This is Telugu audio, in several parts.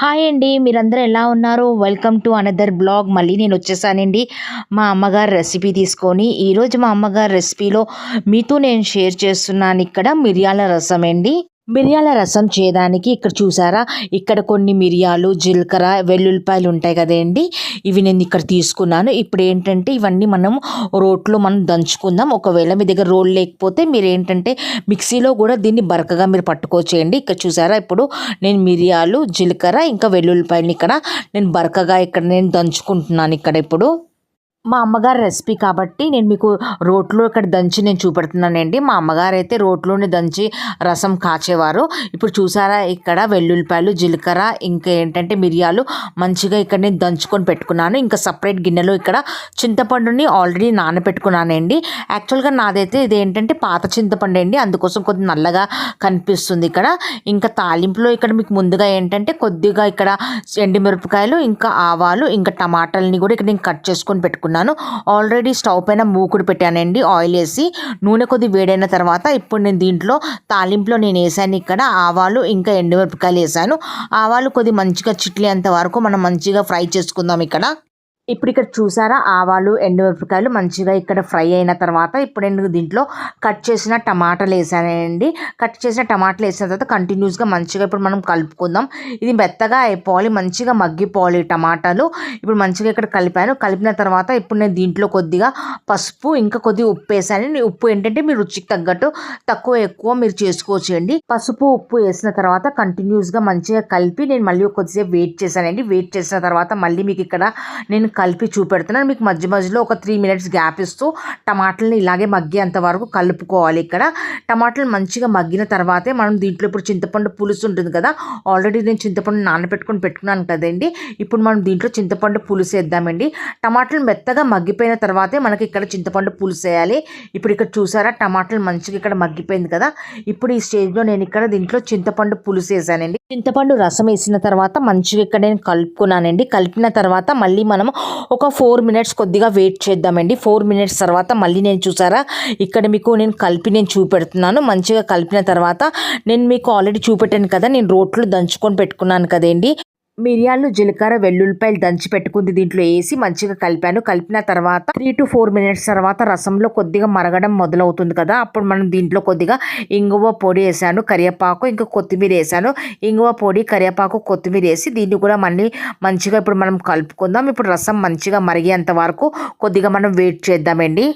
హాయ్ అండి మీరందరూ ఎలా ఉన్నారు? వెల్కమ్ టు అనదర్ బ్లాగ్ మళ్ళీ నేను వచ్చేసానండి. మా అమ్మగారు రెసిపీ తీసుకొని ఈరోజు మా అమ్మగారు రెసిపీలో మీతో నేను షేర్ చేస్తున్నాను. ఇక్కడ మిరియాల రసం అండి. మిరియాల రసం చేయడానికి ఇక్కడ చూసారా? ఇక్కడ కొన్ని మిరియాలు జీలకర్ర వెల్లుల్లిపాయలు ఉంటాయి కదండి. ఇవి నేను ఇక్కడ తీసుకున్నాను. ఇప్పుడు ఏంటంటే ఇవన్నీ మనం రోట్లో మనం దంచుకుందాం. ఒకవేళ మీ దగ్గర రోల్ లేకపోతే మీరు ఏంటంటే మిక్సీలో కూడా దీన్ని బరకగా మీరు పట్టుకోవచ్చేయండి ఇక్కడ చూసారా? ఇప్పుడు నేను మిరియాలు జీలకర్ర ఇంకా వెల్లుల్లిపాయలు ఇక్కడ నేను బరకగా ఇక్కడ నేను దంచుకుంటున్నాను ఇక్కడ ఇప్పుడు. మా అమ్మగారి రెసిపీ కాబట్టి నేను మీకు రోట్లో ఇక్కడ దంచి నేను చూపెడుతున్నానండి. మా అమ్మగారు అయితే రోట్లోనే దంచి రసం కాచేవారు. ఇప్పుడు చూసారా ఇక్కడ వెల్లుల్లిపాయలు జీలకర్ర ఇంకా ఏంటంటే మిరియాలు మంచిగా ఇక్కడ నేను దంచుకొని పెట్టుకున్నాను. ఇంకా సపరేట్ గిన్నెలో ఇక్కడ చింతపండుని ఆల్రెడీ నానబెట్టుకున్నానండి. యాక్చువల్గా నాదైతే ఇది ఏంటంటే పాత చింతపండు అండి. అందుకోసం కొద్ది నల్లగా కనిపిస్తుంది ఇక్కడ. ఇంకా తాలింపులో ఇక్కడ మీకు ముందుగా ఏంటంటే కొద్దిగా ఇక్కడ ఎండిమిరపకాయలు ఇంకా ఆవాలు ఇంకా టమాటాలని కూడా ఇక్కడ నేను కట్ చేసుకొని పెట్టుకున్నాను. ఆల్రెడీ స్టవ్ పైన మూకుడు పెట్టానండి. ఆయిల్ వేసి నూనె కొద్ది వేడైన తర్వాత ఇప్పుడు నేను దీంట్లో తాలింపులో నేను వేసాను ఇక్కడ. ఆవాలు ఇంకా ఎండుమిరపకాయలు వేసాను. ఆవాలు కొద్ది మంచిగా చిట్లేంత వరకు మనం మంచిగా ఫ్రై చేసుకుందాం ఇక్కడ. ఇప్పుడు ఇక్కడ చూసారా? ఆవాలు ఎండుమిరపకాయలు మంచిగా ఇక్కడ ఫ్రై అయిన తర్వాత ఇప్పుడు నేను దీంట్లో కట్ చేసిన టమాటాలు వేసానండి. కట్ చేసిన టమాటాలు వేసిన తర్వాత కంటిన్యూస్గా మంచిగా ఇప్పుడు మనం కలుపుకుందాం. ఇది మెత్తగా అయిపోవాలి మంచిగా మగ్గిపోవాలి టమాటాలు. ఇప్పుడు మంచిగా ఇక్కడ కలిపాను. కలిపిన తర్వాత ఇప్పుడు నేను దీంట్లో కొద్దిగా పసుపు ఇంకా కొద్దిగా ఉప్పు వేసాను. ఉప్పు ఏంటంటే మీరు రుచికి తగ్గట్టు తక్కువ ఎక్కువ మీరు చేసుకోవచ్చు అండి పసుపు ఉప్పు వేసిన తర్వాత కంటిన్యూస్గా మంచిగా కలిపి నేను మళ్ళీ కొద్దిసేపు వెయిట్ చేశానండి. వెయిట్ చేసిన తర్వాత మళ్ళీ మీకు ఇక్కడ నేను కలిపి చూపెడుతున్నాను మీకు మధ్య మధ్యలో ఒక త్రీ మినిట్స్ గ్యాప్ ఇస్తూ టమాటాలని ఇలాగే మగ్గేంత వరకు కలుపుకోవాలి ఇక్కడ. టమాటాలు మంచిగా మగ్గిన తర్వాతే మనం దీంట్లో ఇప్పుడు చింతపండు పులుసు ఉంటుంది కదా ఆల్రెడీ నేను చింతపండు నానబెట్టుకొని పెట్టుకున్నాను కదండి. ఇప్పుడు మనం దీంట్లో చింతపండు పులుసు వేద్దామండి. టమాటాలు మెత్తగా మగ్గిపోయిన తర్వాతే మనకి ఇక్కడ చింతపండు పులుసు వేయాలి. ఇప్పుడు ఇక్కడ చూసారా టమాటాలు మంచిగా ఇక్కడ మగ్గిపోయింది కదా. ఇప్పుడు ఈ స్టేజ్లో నేను ఇక్కడ దీంట్లో చింతపండు పులుసు వేసానండి. చింతపండు రసం వేసిన తర్వాత మంచిగా ఇక్కడ నేను కలుపుకున్నానండి. కలిపిన తర్వాత మళ్ళీ మనం ఒక ఫోర్ మినిట్స్ కొద్దిగా వెయిట్ చేద్దామండి. ఫోర్ మినిట్స్ తర్వాత మళ్ళీ నేను చూసారా? ఇక్కడ మీకు నేను కలిపి నేను చూపెడుతున్నాను. మంచిగా కలిపిన తర్వాత నేను మీకు ఆల్రెడీ చూపెట్టాను కదా నేను రోట్లో దంచుకొని పెట్టుకున్నాను కదండి. మిరియాలు జీలకర్ర వెల్లుల్లిపాయలు దంచి పెట్టుకుంది. దీంట్లో వేసి మంచిగా కలిపాను. కలిపిన తర్వాత త్రీ టు ఫోర్ మినిట్స్ తర్వాత రసంలో కొద్దిగా మరగడం మొదలవుతుంది కదా. అప్పుడు మనం దీంట్లో కొద్దిగా ఇంగువ పొడి వేసాను కరివేపాకు ఇంకా కొత్తిమీర వేసాను. ఇంగువ పొడి కరివేపాకు కొత్తిమీర వేసి దీన్ని కూడా మళ్ళీ మంచిగా ఇప్పుడు మనం కలుపుకుందాం. ఇప్పుడు రసం మంచిగా మరిగేంత వరకు కొద్దిగా మనం వెయిట్ చేద్దామండి.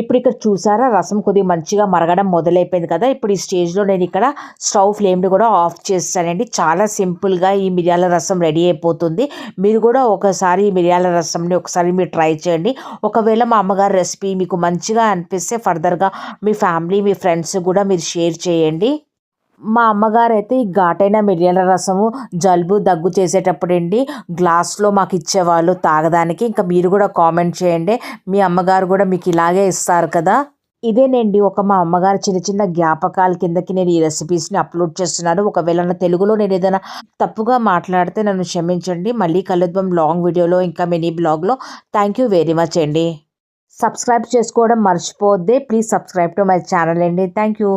ఇప్పుడు ఇక్కడ చూసారా? రసం కొద్దిగా మంచిగా మరగడం మొదలైపోయింది కదా. ఇప్పుడు ఈ స్టేజ్లో నేను ఇక్కడ స్టవ్ ఫ్లేమ్ని కూడా ఆఫ్ చేస్తానండి. చాలా సింపుల్గా ఈ మిరియాల రసం రెడీ అయిపోతుంది. మీరు కూడా ఒకసారి ఈ మిరియాల రసంని ఒకసారి మీరు ట్రై చేయండి. ఒకవేళ మా అమ్మగారి రెసిపీ మీకు మంచిగా అనిపిస్తే ఫర్దర్గా మీ ఫ్యామిలీ మీ ఫ్రెండ్స్ కూడా మీరు షేర్ చేయండి. మా అమ్మగారు అయితే ఈ ఘాటైన మిరియాల రసము జలుబు దగ్గు చేసేటప్పుడు అండి గ్లాస్లో మాకు ఇచ్చేవాళ్ళు తాగడానికి. ఇంకా మీరు కూడా కామెంట్ చేయండి. మీ అమ్మగారు కూడా మీకు ఇలాగే ఇస్తారు కదా. ఇదేనండి ఒక మా అమ్మగారు చిన్న చిన్న జ్ఞాపకాల కిందకి నేను ఈ రెసిపీస్ని అప్లోడ్ చేస్తున్నాను. ఒకవేళ నా తెలుగులో నేను ఏదైనా తప్పుగా మాట్లాడితే నన్ను క్షమించండి. మళ్ళీ కలుద్దాం లాంగ్ వీడియోలో ఇంకా మినీ బ్లాగ్లో. థ్యాంక్ యూ వెరీ మచ్ అండి. సబ్స్క్రైబ్ చేసుకోవడం మర్చిపోద్దే please subscribe to my channel అండి. Thank you.